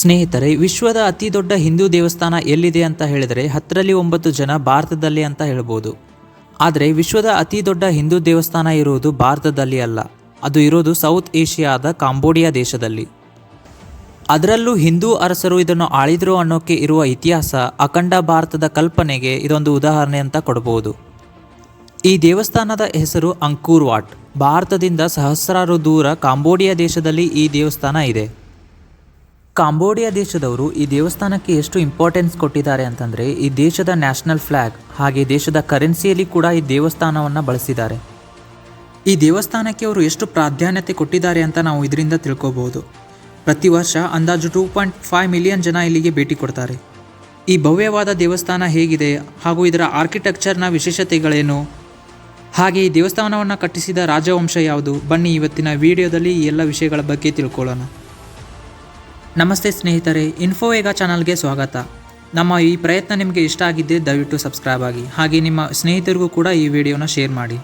ಸ್ನೇಹಿತರೆ, ವಿಶ್ವದ ಅತಿ ದೊಡ್ಡ ಹಿಂದೂ ದೇವಸ್ಥಾನ ಎಲ್ಲಿದೆ ಅಂತ ಹೇಳಿದರೆ ಹತ್ತರಲ್ಲಿ ಒಂಬತ್ತು ಜನ ಭಾರತದಲ್ಲಿ ಅಂತ ಹೇಳ್ಬೋದು. ಆದರೆ ವಿಶ್ವದ ಅತಿ ದೊಡ್ಡ ಹಿಂದೂ ದೇವಸ್ಥಾನ ಇರುವುದು ಭಾರತದಲ್ಲಿ ಅಲ್ಲ, ಅದು ಇರೋದು ಸೌತ್ ಏಷ್ಯಾದ ಕಾಂಬೋಡಿಯಾ ದೇಶದಲ್ಲಿ. ಅದರಲ್ಲೂ ಹಿಂದೂ ಅರಸರು ಇದನ್ನು ಆಳಿದ್ರು ಅನ್ನೋಕ್ಕೆ ಇರುವ ಇತಿಹಾಸ ಅಖಂಡ ಭಾರತದ ಕಲ್ಪನೆಗೆ ಇದೊಂದು ಉದಾಹರಣೆ ಅಂತ ಕೊಡಬಹುದು ಈ ದೇವಸ್ಥಾನದ ಹೆಸರು ಅಂಕೂರ್ ವಾಟ್ ಭಾರತದಿಂದ ಸಹಸ್ರಾರು ದೂರ ಕಾಂಬೋಡಿಯಾ ದೇಶದಲ್ಲಿ ಈ ದೇವಸ್ಥಾನ ಇದೆ. ಕಾಂಬೋಡಿಯಾ ದೇಶದವರು ಈ ದೇವಸ್ಥಾನಕ್ಕೆ ಎಷ್ಟು ಇಂಪಾರ್ಟೆನ್ಸ್ ಕೊಟ್ಟಿದ್ದಾರೆ ಅಂತಂದರೆ, ಈ ದೇಶದ ನ್ಯಾಷನಲ್ ಫ್ಲ್ಯಾಗ್ ಹಾಗೆ ದೇಶದ ಕರೆನ್ಸಿಯಲ್ಲಿ ಕೂಡ ಈ ದೇವಸ್ಥಾನವನ್ನು ಬಳಸಿದ್ದಾರೆ. ಈ ದೇವಸ್ಥಾನಕ್ಕೆ ಅವರು ಎಷ್ಟು ಪ್ರಾಧಾನ್ಯತೆ ಕೊಟ್ಟಿದ್ದಾರೆ ಅಂತ ನಾವು ಇದರಿಂದ ತಿಳ್ಕೋಬಹುದು. ಪ್ರತಿ ವರ್ಷ ಅಂದಾಜು ಟೂ ಪಾಯಿಂಟ್ ಫೈವ್ ಮಿಲಿಯನ್ ಜನ ಇಲ್ಲಿಗೆ ಭೇಟಿ ಕೊಡ್ತಾರೆ. ಈ ಭವ್ಯವಾದ ದೇವಸ್ಥಾನ ಹೇಗಿದೆ, ಹಾಗೂ ಇದರ ಆರ್ಕಿಟೆಕ್ಚರ್ನ ವಿಶೇಷತೆಗಳೇನು? ಹಾಗೆ ಈ ದೇವಸ್ಥಾನವನ್ನು ಕಟ್ಟಿಸಿದ ರಾಜವಂಶ ಯಾವುದು? ಬನ್ನಿ ಇವತ್ತಿನ ವಿಡಿಯೋದಲ್ಲಿ ಈ ಎಲ್ಲ ವಿಷಯಗಳ ಬಗ್ಗೆ ತಿಳ್ಕೊಳ್ಳೋಣ. ನಮಸ್ತೆ ಸ್ನೇಹಿತರೆ ಇನ್ಫೋವೇಗ ಚಾನಲ್ಗೆ ಸ್ವಾಗತ. ನಮ್ಮ ಈ ಪ್ರಯತ್ನ ನಿಮಗೆ ಇಷ್ಟ ಆಗಿದ್ದರೆ ದಯವಿಟ್ಟು ಸಬ್ಸ್ಕ್ರೈಬ್ ಆಗಿ, ಹಾಗೆ ನಿಮ್ಮ ಸ್ನೇಹಿತರಿಗೂ ಕೂಡ ಈ ವಿಡಿಯೋನ ಶೇರ್ ಮಾಡಿ.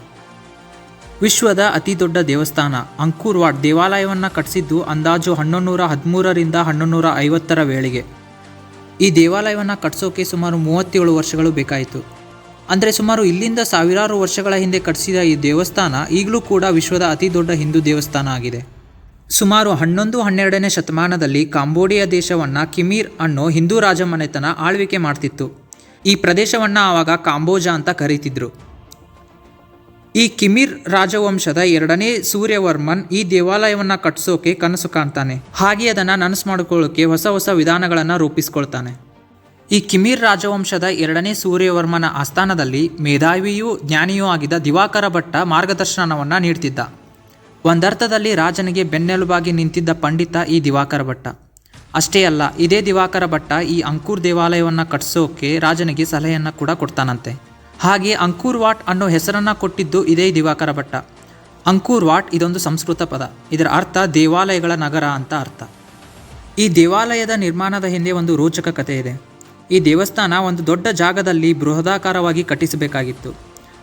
ವಿಶ್ವದ ಅತಿ ದೊಡ್ಡ ದೇವಸ್ಥಾನ, ಅಂಕೂರ್ ವಾಟ್ ದೇವಾಲಯವನ್ನು ಕಟ್ಟಿಸಿದ್ದು ಅಂದಾಜು ಹನ್ನೊಂದು ಹದಿಮೂರರಿಂದ ಹನ್ನೊಂದು ಐವತ್ತರ ವೇಳೆಗೆ. ಈ ದೇವಾಲಯವನ್ನು ಕಟ್ಟಿಸೋಕೆ ಸುಮಾರು ಮೂವತ್ತೇಳು ವರ್ಷಗಳು ಬೇಕಾಯಿತು. ಅಂದರೆ ಸುಮಾರು ಇಲ್ಲಿಂದ ಸಾವಿರಾರು ವರ್ಷಗಳ ಹಿಂದೆ ಕಟ್ಟಿಸಿದ ಈ ದೇವಸ್ಥಾನ ಈಗಲೂ ಕೂಡ ವಿಶ್ವದ ಅತಿ ದೊಡ್ಡ ಹಿಂದೂ ದೇವಸ್ಥಾನ ಆಗಿದೆ. ಸುಮಾರು ಹನ್ನೊಂದು, ಹನ್ನೆರಡನೇ ಶತಮಾನದಲ್ಲಿ ಕಾಂಬೋಡಿಯಾ ದೇಶವನ್ನು ಕಿಮೀರ್ ಅನ್ನೋ ಹಿಂದೂ ರಾಜಮನೆತನ ಆಳ್ವಿಕೆ ಮಾಡ್ತಿತ್ತು. ಈ ಪ್ರದೇಶವನ್ನು ಆವಾಗ ಕಾಂಬೋಜ ಅಂತ ಕರೀತಿದ್ರು. ಈ ಕಿಮಿರ್ ರಾಜವಂಶದ ಎರಡನೇ ಸೂರ್ಯವರ್ಮನ್ ಈ ದೇವಾಲಯವನ್ನು ಕಟ್ಟಿಸೋಕೆ ಕನಸು ಕಾಣ್ತಾನೆ. ಹಾಗೆ ಅದನ್ನು ನನಸು ಮಾಡಿಕೊಳ್ಳೋಕೆ ಹೊಸ ಹೊಸ ವಿಧಾನಗಳನ್ನು ರೂಪಿಸ್ಕೊಳ್ತಾನೆ. ಈ ಕಿಮಿರ್ ರಾಜವಂಶದ ಎರಡನೇ ಸೂರ್ಯವರ್ಮನ ಆಸ್ಥಾನದಲ್ಲಿ ಮೇಧಾವಿಯೂ ಜ್ಞಾನಿಯೂ ಆಗಿದ್ದ ದಿವಾಕರ ಭಟ್ಟ ಮಾರ್ಗದರ್ಶನವನ್ನು ನೀಡ್ತಿದ್ದ. ಒಂದರ್ಥದಲ್ಲಿ ರಾಜನಿಗೆ ಬೆನ್ನೆಲುಬಾಗಿ ನಿಂತಿದ್ದ ಪಂಡಿತ ಈ ದಿವಾಕರ ಭಟ್ಟ. ಅಷ್ಟೇ ಅಲ್ಲ, ಇದೇ ದಿವಾಕರ ಭಟ್ಟ ಈ ಅಂಕೂರ್ ದೇವಾಲಯವನ್ನು ಕಟ್ಟಿಸೋಕೆ ರಾಜನಿಗೆ ಸಲಹೆಯನ್ನು ಕೂಡ ಕೊಡ್ತಾನಂತೆ. ಹಾಗೆ ಅಂಕೂರ್ ವಾಟ್ ಅನ್ನೋ ಹೆಸರನ್ನು ಕೊಟ್ಟಿದ್ದು ಇದೇ ದಿವಾಕರ ಭಟ್ಟ. ಅಂಕೂರ್ ವಾಟ್ ಇದೊಂದು ಸಂಸ್ಕೃತ ಪದ. ಇದರ ಅರ್ಥ ದೇವಾಲಯಗಳ ನಗರ ಅಂತ ಅರ್ಥ. ಈ ದೇವಾಲಯದ ನಿರ್ಮಾಣದ ಹಿಂದೆ ಒಂದು ರೋಚಕ ಕಥೆ ಇದೆ ಈ ದೇವಸ್ಥಾನ ಒಂದು ದೊಡ್ಡ ಜಾಗದಲ್ಲಿ ಬೃಹದಾಕಾರವಾಗಿ ಕಟ್ಟಿಸಬೇಕಾಗಿತ್ತು.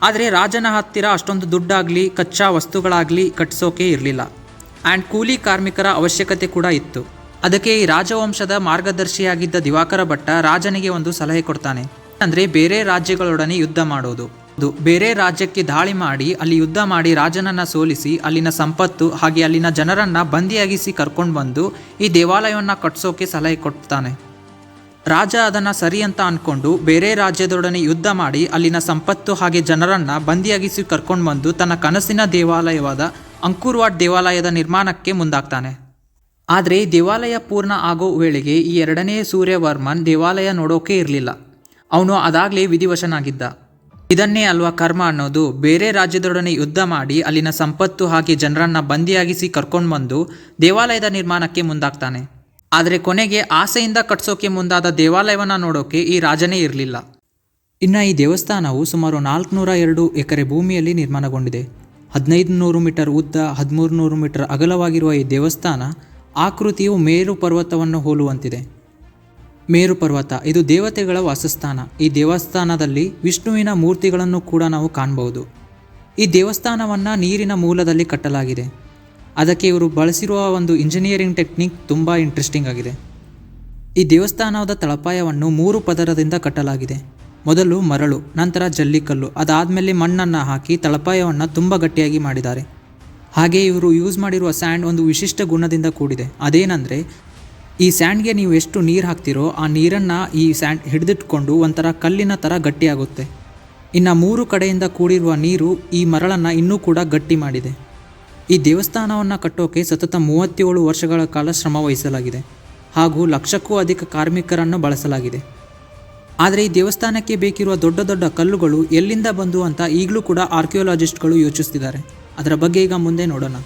ಆದರೆ ರಾಜನ ಹತ್ತಿರ ಅಷ್ಟೊಂದು ದುಡ್ಡಾಗಲಿ, ಕಚ್ಚಾ ವಸ್ತುಗಳಾಗಲಿ ಕಟ್ಟಿಸೋಕೆ ಇರಲಿಲ್ಲ. ಆ್ಯಂಡ್ ಕೂಲಿ ಕಾರ್ಮಿಕರ ಅವಶ್ಯಕತೆ ಕೂಡ ಇತ್ತು. ಅದಕ್ಕೆ ಈ ರಾಜವಂಶದ ಮಾರ್ಗದರ್ಶಿಯಾಗಿದ್ದ ದಿವಾಕರ ಭಟ್ಟ ರಾಜನಿಗೆ ಒಂದು ಸಲಹೆ ಕೊಡ್ತಾನೆ. ಅಂದರೆ ಬೇರೆ ರಾಜ್ಯಗಳೊಡನೆ ಯುದ್ಧ ಮಾಡೋದು. ಅದು ಬೇರೆ ರಾಜ್ಯಕ್ಕೆ ದಾಳಿ ಮಾಡಿ, ಅಲ್ಲಿ ಯುದ್ಧ ಮಾಡಿ ರಾಜನನ್ನ ಸೋಲಿಸಿ, ಅಲ್ಲಿನ ಸಂಪತ್ತು ಹಾಗೆ ಅಲ್ಲಿನ ಜನರನ್ನ ಬಂದಿಯಾಗಿಸಿ ಕರ್ಕೊಂಡು ಬಂದು ಈ ದೇವಾಲಯವನ್ನು ಕಟ್ಟಿಸೋಕೆ ಸಲಹೆ ಕೊಡ್ತಾನೆ. ರಾಜ ಅದನ್ನು ಸರಿ ಅಂತ ಅಂದ್ಕೊಂಡು ಬೇರೆ ರಾಜ್ಯದೊಡನೆ ಯುದ್ಧ ಮಾಡಿ ಅಲ್ಲಿನ ಸಂಪತ್ತು ಹಾಗೆ ಜನರನ್ನ ಬಂದಿಯಾಗಿಸಿ ಕರ್ಕೊಂಡು ಬಂದು ತನ್ನ ಕನಸಿನ ದೇವಾಲಯವಾದ ಅಂಕುರ್ವಾಡ್ ದೇವಾಲಯದ ನಿರ್ಮಾಣಕ್ಕೆ ಮುಂದಾಗ್ತಾನೆ. ಆದರೆ ದೇವಾಲಯ ಪೂರ್ಣ ಆಗೋ ವೇಳೆಗೆ ಈ ಎರಡನೇ ಸೂರ್ಯವರ್ಮನ್ ದೇವಾಲಯ ನೋಡೋಕೆ ಇರಲಿಲ್ಲ. ಅವನು ಅದಾಗಲೇ ವಿಧಿವಶನಾಗಿದ್ದ. ಇದನ್ನೇ ಅಲ್ವಾ ಕರ್ಮ ಅನ್ನೋದು? ಬೇರೆ ರಾಜ್ಯದೊಡನೆ ಯುದ್ಧ ಮಾಡಿ ಅಲ್ಲಿನ ಸಂಪತ್ತು ಹಾಗೆ ಜನರನ್ನ ಬಂದಿಯಾಗಿಸಿ ಕರ್ಕೊಂಡು ಬಂದು ದೇವಾಲಯದ ನಿರ್ಮಾಣಕ್ಕೆ ಮುಂದಾಗ್ತಾನೆ. ಆದರೆ ಕೊನೆಗೆ ಆಸೆಯಿಂದ ಕಟ್ಸೋಕೆ ಮುಂದಾದ ದೇವಾಲಯವನ್ನು ನೋಡೋಕೆ ಈ ರಾಜನೇ ಇರಲಿಲ್ಲ. ಇನ್ನು ಈ ದೇವಸ್ಥಾನವು ಸುಮಾರು ನಾಲ್ಕುನೂರ ಎರಡು ಎಕರೆ ಭೂಮಿಯಲ್ಲಿ ನಿರ್ಮಾಣಗೊಂಡಿದೆ. ಹದಿನೈದು ನೂರು ಮೀಟರ್ ಉದ್ದ ಹದಿಮೂರು ನೂರು ಮೀಟರ್ ಅಗಲವಾಗಿರುವ ಈ ದೇವಸ್ಥಾನ ಆಕೃತಿಯು ಮೇರು ಪರ್ವತವನ್ನು ಹೋಲುವಂತಿದೆ. ಮೇರು ಪರ್ವತ, ಇದು ದೇವತೆಗಳ ವಾಸಸ್ಥಾನ. ಈ ದೇವಸ್ಥಾನದಲ್ಲಿ ವಿಷ್ಣುವಿನ ಮೂರ್ತಿಗಳನ್ನು ಕೂಡ ನಾವು ಕಾಣಬಹುದು. ಈ ದೇವಸ್ಥಾನವನ್ನು ನೀರಿನ ಮೂಲದಲ್ಲಿ ಕಟ್ಟಲಾಗಿದೆ. ಅದಕ್ಕೆ ಇವರು ಬಳಸಿರುವ ಒಂದು ಇಂಜಿನಿಯರಿಂಗ್ ಟೆಕ್ನಿಕ್ ತುಂಬ ಇಂಟ್ರೆಸ್ಟಿಂಗ್ ಆಗಿದೆ. ಈ ದೇವಸ್ಥಾನದ ತಳಪಾಯವನ್ನು ಮೂರು ಪದರದಿಂದ ಕಟ್ಟಲಾಗಿದೆ. ಮೊದಲು ಮರಳು, ನಂತರ ಜಲ್ಲಿಕಲ್ಲು, ಅದಾದಮೇಲೆ ಮಣ್ಣನ್ನು ಹಾಕಿ ತಳಪಾಯವನ್ನು ತುಂಬ ಗಟ್ಟಿಯಾಗಿ ಮಾಡಿದ್ದಾರೆ. ಹಾಗೆ ಇವರು ಯೂಸ್ ಮಾಡಿರುವ ಸ್ಯಾಂಡ್ ಒಂದು ವಿಶಿಷ್ಟ ಗುಣದಿಂದ ಕೂಡಿದೆ. ಅದೇನೆಂದರೆ, ಈ ಸ್ಯಾಂಡ್ಗೆ ನೀವು ಎಷ್ಟು ನೀರು ಹಾಕ್ತಿರೋ ಆ ನೀರನ್ನು ಈ ಸ್ಯಾಂಡ್ ಹಿಡಿದಿಟ್ಕೊಂಡು ಒಂಥರ ಕಲ್ಲಿನ ಥರ ಗಟ್ಟಿಯಾಗುತ್ತೆ. ಇನ್ನು ಮೂರು ಕಡೆಯಿಂದ ಕೂಡಿರುವ ನೀರು ಈ ಮರಳನ್ನು ಇನ್ನೂ ಕೂಡ ಗಟ್ಟಿ ಮಾಡಿದೆ. ಈ ದೇವಸ್ಥಾನವನ್ನು ಕಟ್ಟೋಕೆ ಸತತ ಮೂವತ್ತೇಳು ವರ್ಷಗಳ ಕಾಲ ಶ್ರಮ ವಹಿಸಲಾಗಿದೆ ಹಾಗೂ ಲಕ್ಷಕ್ಕೂ ಅಧಿಕ ಕಾರ್ಮಿಕರನ್ನು ಬಳಸಲಾಗಿದೆ. ಆದರೆ ಈ ದೇವಸ್ಥಾನಕ್ಕೆ ಬೇಕಿರುವ ದೊಡ್ಡ ದೊಡ್ಡ ಕಲ್ಲುಗಳು ಎಲ್ಲಿಂದ ಬಂದು ಅಂತ ಈಗಲೂ ಕೂಡ ಆರ್ಕಿಯೋಲಾಜಿಸ್ಟ್ಗಳು ಯೋಚಿಸ್ತಿದ್ದಾರೆ. ಅದರ ಬಗ್ಗೆ ಈಗ ಮುಂದೆ ನೋಡೋಣ.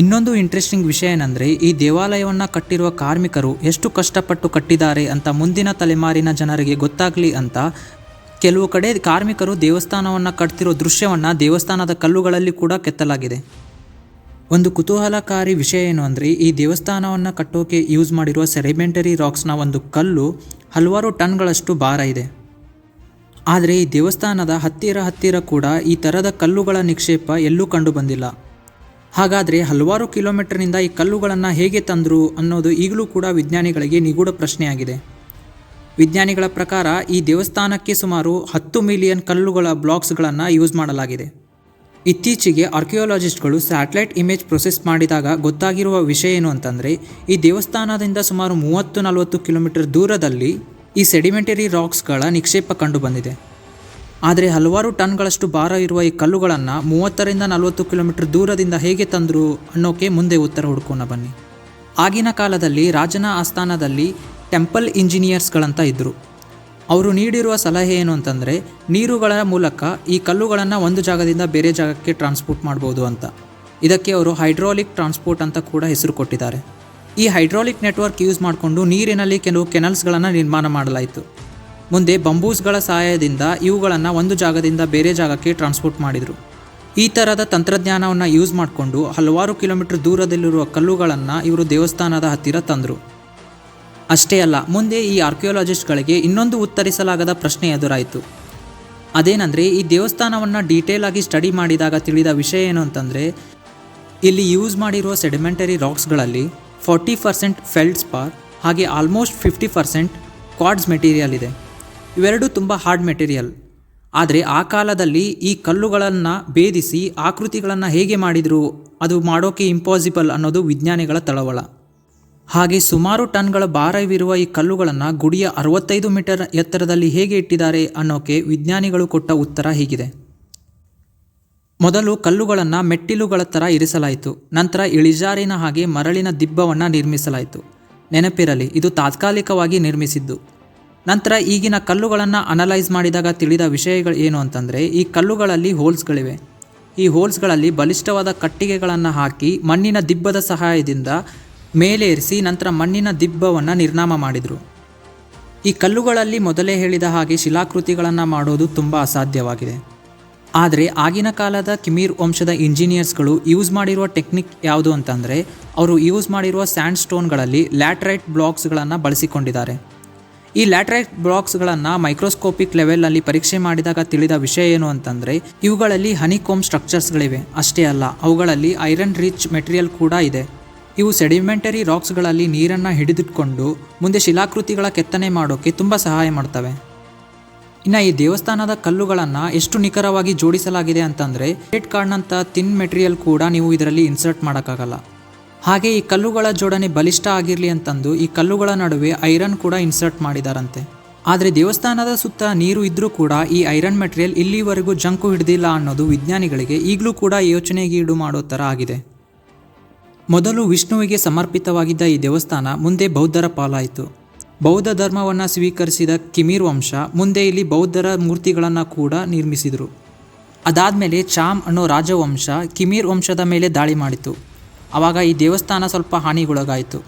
ಇನ್ನೊಂದು ಇಂಟ್ರೆಸ್ಟಿಂಗ್ ವಿಷಯ ಏನಂದರೆ ಈ ದೇವಾಲಯವನ್ನು ಕಟ್ಟಿರುವ ಕಾರ್ಮಿಕರು ಎಷ್ಟು ಕಷ್ಟಪಟ್ಟು ಕಟ್ಟಿದ್ದಾರೆ ಅಂತ ಮುಂದಿನ ತಲೆಮಾರಿನ ಜನರಿಗೆ ಗೊತ್ತಾಗಲಿ ಅಂತ ಕೆಲವು ಕಡೆ ಕಾರ್ಮಿಕರು ದೇವಸ್ಥಾನವನ್ನು ಕಟ್ತಿರೋ ದೃಶ್ಯವನ್ನು ದೇವಸ್ಥಾನದ ಕಲ್ಲುಗಳಲ್ಲಿ ಕೂಡ ಕೆತ್ತಲಾಗಿದೆ. ಒಂದು ಕುತೂಹಲಕಾರಿ ವಿಷಯ ಏನು ಅಂದರೆ, ಈ ದೇವಸ್ಥಾನವನ್ನು ಕಟ್ಟೋಕೆ ಯೂಸ್ ಮಾಡಿರುವ ಸೆರೆಮೆಂಟರಿ ರಾಕ್ಸ್ನ ಒಂದು ಕಲ್ಲು ಹಲವಾರು ಟನ್ಗಳಷ್ಟು ಭಾರ ಇದೆ. ಆದರೆ, ಈ ದೇವಸ್ಥಾನದ ಹತ್ತಿರ ಹತ್ತಿರ ಕೂಡ ಈ ಥರದ ಕಲ್ಲುಗಳ ನಿಕ್ಷೇಪ ಎಲ್ಲೂ ಕಂಡು ಬಂದಿಲ್ಲ. ಹಾಗಾದರೆ, ಹಲವಾರು ಕಿಲೋಮೀಟರ್ನಿಂದ ಈ ಕಲ್ಲುಗಳನ್ನು ಹೇಗೆ ತಂದರು ಅನ್ನೋದು ಈಗಲೂ ಕೂಡ ವಿಜ್ಞಾನಿಗಳಿಗೆ ನಿಗೂಢ ಪ್ರಶ್ನೆಯಾಗಿದೆ. ವಿಜ್ಞಾನಿಗಳ ಪ್ರಕಾರ, ಈ ದೇವಸ್ಥಾನಕ್ಕೆ ಸುಮಾರು ಹತ್ತು ಮಿಲಿಯನ್ ಕಲ್ಲುಗಳ ಬ್ಲಾಕ್ಸ್ಗಳನ್ನು ಯೂಸ್ ಮಾಡಲಾಗಿದೆ. ಇತ್ತೀಚೆಗೆ ಆರ್ಕಿಯೋಲಾಜಿಸ್ಟ್ಗಳು ಸ್ಯಾಟಲೈಟ್ ಇಮೇಜ್ ಪ್ರೊಸೆಸ್ ಮಾಡಿದಾಗ ಗೊತ್ತಾಗಿರುವ ವಿಷಯ ಏನು ಅಂತಂದರೆ, ಈ ದೇವಸ್ಥಾನದಿಂದ ಸುಮಾರು ಮೂವತ್ತು ನಲವತ್ತು ಕಿಲೋಮೀಟರ್ ದೂರದಲ್ಲಿ ಈ ಸೆಡಿಮೆಂಟರಿ ರಾಕ್ಸ್ಗಳ ನಿಕ್ಷೇಪ ಕಂಡುಬಂದಿದೆ. ಆದರೆ ಹಲವಾರು ಟನ್ಗಳಷ್ಟು ಭಾರ ಇರುವ ಈ ಕಲ್ಲುಗಳನ್ನು ಮೂವತ್ತರಿಂದ ನಲವತ್ತು ಕಿಲೋಮೀಟರ್ ದೂರದಿಂದ ಹೇಗೆ ತಂದರು ಅನ್ನೋಕೆ ಮುಂದೆ ಉತ್ತರ ಹುಡುಕೋಣ ಬನ್ನಿ. ಆಗಿನ ಕಾಲದಲ್ಲಿ ರಾಜನ ಆಸ್ಥಾನದಲ್ಲಿ ಟೆಂಪಲ್ ಇಂಜಿನಿಯರ್ಸ್ಗಳಂತ ಇದ್ದರು ಅವರು ನೀಡಿರುವ ಸಲಹೆ ಏನು ಅಂತಂದರೆ, ನೀರುಗಳ ಮೂಲಕ ಈ ಕಲ್ಲುಗಳನ್ನು ಒಂದು ಜಾಗದಿಂದ ಬೇರೆ ಜಾಗಕ್ಕೆ ಟ್ರಾನ್ಸ್ಪೋರ್ಟ್ ಮಾಡ್ಬೋದು ಅಂತ. ಇದಕ್ಕೆ ಅವರು ಹೈಡ್ರಾಲಿಕ್ ಟ್ರಾನ್ಸ್ಪೋರ್ಟ್ ಅಂತ ಕೂಡ ಹೆಸರು ಕೊಟ್ಟಿದ್ದಾರೆ. ಈ ಹೈಡ್ರಾಲಿಕ್ ನೆಟ್ವರ್ಕ್ ಯೂಸ್ ಮಾಡಿಕೊಂಡು ನೀರಿನಲ್ಲಿ ಕೆಲವು ಕೆನಲ್ಸ್ಗಳನ್ನು ನಿರ್ಮಾಣ ಮಾಡಲಾಯಿತು. ಮುಂದೆ ಬಂಬೂಸ್ಗಳ ಸಹಾಯದಿಂದ ಇವುಗಳನ್ನು ಒಂದು ಜಾಗದಿಂದ ಬೇರೆ ಜಾಗಕ್ಕೆ ಟ್ರಾನ್ಸ್ಪೋರ್ಟ್ ಮಾಡಿದರು. ಈ ಥರದ ತಂತ್ರಜ್ಞಾನವನ್ನು ಯೂಸ್ ಮಾಡಿಕೊಂಡು ಹಲವಾರು ಕಿಲೋಮೀಟರ್ ದೂರದಲ್ಲಿರುವ ಕಲ್ಲುಗಳನ್ನು ಇವರು ದೇವಸ್ಥಾನದ ಹತ್ತಿರ ತಂದರು. ಅಷ್ಟೇ ಅಲ್ಲ, ಮುಂದೆ ಈ ಆರ್ಕಿಯೋಲಾಜಿಸ್ಟ್ಗಳಿಗೆ ಇನ್ನೊಂದು ಉತ್ತರಿಸಲಾಗದ ಪ್ರಶ್ನೆ ಎದುರಾಯಿತು. ಅದೇನೆಂದರೆ, ಈ ದೇವಸ್ಥಾನವನ್ನು ಡೀಟೇಲ್ ಆಗಿ ಸ್ಟಡಿ ಮಾಡಿದಾಗ ತಿಳಿದ ವಿಷಯ ಏನು ಅಂತಂದರೆ, ಇಲ್ಲಿ ಯೂಸ್ ಮಾಡಿರುವ ಸೆಡಿಮೆಂಟರಿ ರಾಕ್ಸ್ಗಳಲ್ಲಿ ಫಾರ್ಟಿ ಪರ್ಸೆಂಟ್ ಫೆಲ್ಡ್ ಸ್ಪಾರ್, ಹಾಗೆ almost fifty percent quartz material ಇದೆ. ಇವೆರಡೂ ತುಂಬ ಹಾರ್ಡ್ ಮೆಟೀರಿಯಲ್. ಆದರೆ ಆ ಕಾಲದಲ್ಲಿ ಈ ಕಲ್ಲುಗಳನ್ನು ಭೇದಿಸಿ ಆಕೃತಿಗಳನ್ನು ಹೇಗೆ ಮಾಡಿದರು, ಅದು ಮಾಡೋಕೆ ಇಂಪಾಸಿಬಲ್ ಅನ್ನೋದು ವಿಜ್ಞಾನಿಗಳ ತಳವಳ. ಹಾಗೆ ಸುಮಾರು ಟನ್ಗಳ ಭಾರವಿರುವ ಈ ಕಲ್ಲುಗಳನ್ನು ಗುಡಿಯ ಅರವತ್ತೈದು ಮೀಟರ್ ಎತ್ತರದಲ್ಲಿ ಹೇಗೆ ಇಟ್ಟಿದ್ದಾರೆ ಅನ್ನೋಕೆ ವಿಜ್ಞಾನಿಗಳು ಕೊಟ್ಟ ಉತ್ತರ ಹೀಗಿದೆ. ಮೊದಲು ಕಲ್ಲುಗಳನ್ನು ಮೆಟ್ಟಿಲುಗಳ ಥರ ಇರಿಸಲಾಯಿತು. ನಂತರ ಇಳಿಜಾರಿನ ಹಾಗೆ ಮರಳಿನ ದಿಬ್ಬವನ್ನು ನಿರ್ಮಿಸಲಾಯಿತು. ನೆನಪಿರಲಿ, ಇದು ತಾತ್ಕಾಲಿಕವಾಗಿ ನಿರ್ಮಿಸಿದ್ದು. ನಂತರ ಈಗಿನ ಕಲ್ಲುಗಳನ್ನು ಅನಲೈಸ್ ಮಾಡಿದಾಗ ತಿಳಿದ ವಿಷಯಗಳು ಏನು ಅಂತಂದರೆ, ಈ ಕಲ್ಲುಗಳಲ್ಲಿ ಹೋಲ್ಸ್ಗಳಿವೆ. ಈ ಹೋಲ್ಸ್ಗಳಲ್ಲಿ ಬಲಿಷ್ಠವಾದ ಕಟ್ಟಿಗೆಗಳನ್ನು ಹಾಕಿ ಮಣ್ಣಿನ ದಿಬ್ಬದ ಸಹಾಯದಿಂದ ಮೇಲೇರಿಸಿ ನಂತರ ಮಣ್ಣಿನ ದಿಬ್ಬವನ್ನು ನಿರ್ನಾಮ ಮಾಡಿದರು. ಈ ಕಲ್ಲುಗಳಲ್ಲಿ ಮೊದಲೇ ಹೇಳಿದ ಹಾಗೆ ಶಿಲಾಕೃತಿಗಳನ್ನು ಮಾಡೋದು ತುಂಬ ಅಸಾಧ್ಯವಾಗಿದೆ. ಆದರೆ ಆಗಿನ ಕಾಲದ ಕಿಮೀರ್ ವಂಶದ ಇಂಜಿನಿಯರ್ಸ್ಗಳು ಯೂಸ್ ಮಾಡಿರುವ ಟೆಕ್ನಿಕ್ ಯಾವುದು ಅಂತಂದರೆ, ಅವರು ಯೂಸ್ ಮಾಡಿರುವ ಸ್ಯಾಂಡ್ ಸ್ಟೋನ್ಗಳಲ್ಲಿ ಲ್ಯಾಟ್ರೈಟ್ ಬ್ಲಾಕ್ಸ್ಗಳನ್ನು ಬಳಸಿಕೊಂಡಿದ್ದಾರೆ. ಈ ಲ್ಯಾಟ್ರೈಟ್ ಬ್ಲಾಕ್ಸ್ಗಳನ್ನು ಮೈಕ್ರೋಸ್ಕೋಪಿಕ್ ಲೆವೆಲಲ್ಲಿ ಪರೀಕ್ಷೆ ಮಾಡಿದಾಗ ತಿಳಿದ ವಿಷಯ ಏನು ಅಂತಂದರೆ, ಇವುಗಳಲ್ಲಿ ಹನಿಕೋಮ್ ಸ್ಟ್ರಕ್ಚರ್ಸ್ಗಳಿವೆ. ಅಷ್ಟೇ ಅಲ್ಲ, ಅವುಗಳಲ್ಲಿ ಐರನ್ ರಿಚ್ ಮೆಟೀರಿಯಲ್ ಕೂಡ ಇದೆ. ಇವು ಸೆಡಿಮೆಂಟರಿ ರಾಕ್ಸ್ಗಳಲ್ಲಿ ನೀರನ್ನು ಹಿಡಿದಿಟ್ಕೊಂಡು ಮುಂದೆ ಶಿಲಾಕೃತಿಗಳ ಕೆತ್ತನೆ ಮಾಡೋಕ್ಕೆ ತುಂಬ ಸಹಾಯ ಮಾಡ್ತವೆ. ಇನ್ನು ಈ ದೇವಸ್ಥಾನದ ಕಲ್ಲುಗಳನ್ನು ಎಷ್ಟು ನಿಖರವಾಗಿ ಜೋಡಿಸಲಾಗಿದೆ ಅಂತಂದರೆ ಕ್ರೆಡಿಟ್ ಕಾರ್ಡ್ನಂಥ ತಿನ್ ಮೆಟೀರಿಯಲ್ ಕೂಡ ನೀವು ಇದರಲ್ಲಿ ಇನ್ಸರ್ಟ್ ಮಾಡೋಕ್ಕಾಗಲ್ಲ. ಹಾಗೆ ಈ ಕಲ್ಲುಗಳ ಜೋಡಣೆ ಬಲಿಷ್ಠ ಆಗಿರಲಿ ಅಂತಂದು ಈ ಕಲ್ಲುಗಳ ನಡುವೆ ಐರನ್ ಕೂಡ ಇನ್ಸರ್ಟ್ ಮಾಡಿದಾರಂತೆ. ಆದರೆ ದೇವಸ್ಥಾನದ ಸುತ್ತ ನೀರು ಇದ್ದರೂ ಕೂಡ ಈ ಐರನ್ ಮೆಟೀರಿಯಲ್ ಇಲ್ಲಿವರೆಗೂ ಜಂಕು ಹಿಡಿದಿಲ್ಲ ಅನ್ನೋದು ವಿಜ್ಞಾನಿಗಳಿಗೆ ಈಗಲೂ ಕೂಡ ಯೋಚನೆಗೀಡು ಮಾಡೋ ಥರ ಆಗಿದೆ. ಮೊದಲು ವಿಷ್ಣುವಿಗೆ ಸಮರ್ಪಿತವಾಗಿದ್ದ ಈ ದೇವಸ್ಥಾನ ಮುಂದೆ ಬೌದ್ಧರ ಪಾಲಾಯಿತು. ಬೌದ್ಧ ಧರ್ಮವನ್ನು ಸ್ವೀಕರಿಸಿದ ಕಿಮೀರ್ ವಂಶ ಮುಂದೆ ಇಲ್ಲಿ ಬೌದ್ಧರ ಮೂರ್ತಿಗಳನ್ನು ಕೂಡ ನಿರ್ಮಿಸಿದರು. ಅದಾದಮೇಲೆ ಚಾಮ್ ಅನ್ನೋ ರಾಜವಂಶ ಕಿಮೀರ್ ವಂಶದ ಮೇಲೆ ದಾಳಿ ಮಾಡಿತು. ಆವಾಗ ಈ ದೇವಸ್ಥಾನ ಸ್ವಲ್ಪ ಹಾನಿಗೊಳಗಾಯಿತು.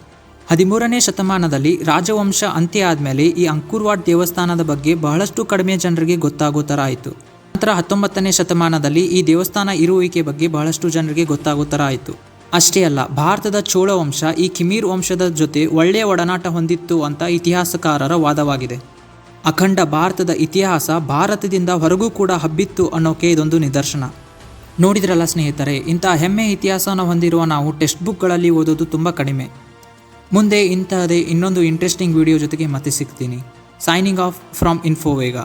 ಹದಿಮೂರನೇ ಶತಮಾನದಲ್ಲಿ ರಾಜವಂಶ ಅಂತ್ಯ ಆದಮೇಲೆ ಈ ಅಂಕುರ್ವಾಡ್ ದೇವಸ್ಥಾನದ ಬಗ್ಗೆ ಬಹಳಷ್ಟು ಕಡಿಮೆ ಜನರಿಗೆ ಗೊತ್ತಾಗೋ ಥರ ಆಯಿತು. ನಂತರ ಹತ್ತೊಂಬತ್ತನೇ ಶತಮಾನದಲ್ಲಿ ಈ ದೇವಸ್ಥಾನ ಇರುವಿಕೆ ಬಗ್ಗೆ ಬಹಳಷ್ಟು ಜನರಿಗೆ ಗೊತ್ತಾಗೋ ಥರ ಆಯಿತು. ಅಷ್ಟೇ ಅಲ್ಲ, ಭಾರತದ ಚೋಳ ವಂಶ ಈ ಕಿಮೀರ್ ವಂಶದ ಜೊತೆ ಒಳ್ಳೆಯ ಒಡನಾಟ ಹೊಂದಿತ್ತು ಅಂತ ಇತಿಹಾಸಕಾರರ ವಾದವಾಗಿದೆ. ಅಖಂಡ ಭಾರತದ ಇತಿಹಾಸ ಭಾರತದಿಂದ ಹೊರಗೂ ಕೂಡ ಹಬ್ಬಿತ್ತು ಅನ್ನೋಕೆ ಇದೊಂದು ನಿದರ್ಶನ. ನೋಡಿದ್ರಲ್ಲ ಸ್ನೇಹಿತರೆ, ಇಂಥ ಹೆಮ್ಮೆ ಇತಿಹಾಸವನ್ನು ಹೊಂದಿರುವ ನಾವು ಟೆಕ್ಸ್ಟ್ ಬುಕ್ಗಳಲ್ಲಿ ಓದೋದು ತುಂಬ ಕಡಿಮೆ. ಮುಂದೆ ಇಂತಹದೇ ಇನ್ನೊಂದು ಇಂಟ್ರೆಸ್ಟಿಂಗ್ ವಿಡಿಯೋ ಜೊತೆಗೆ ಮತ್ತೆ ಸಿಗ್ತೀನಿ. Signing off from ಇನ್ಫೋವೇಗ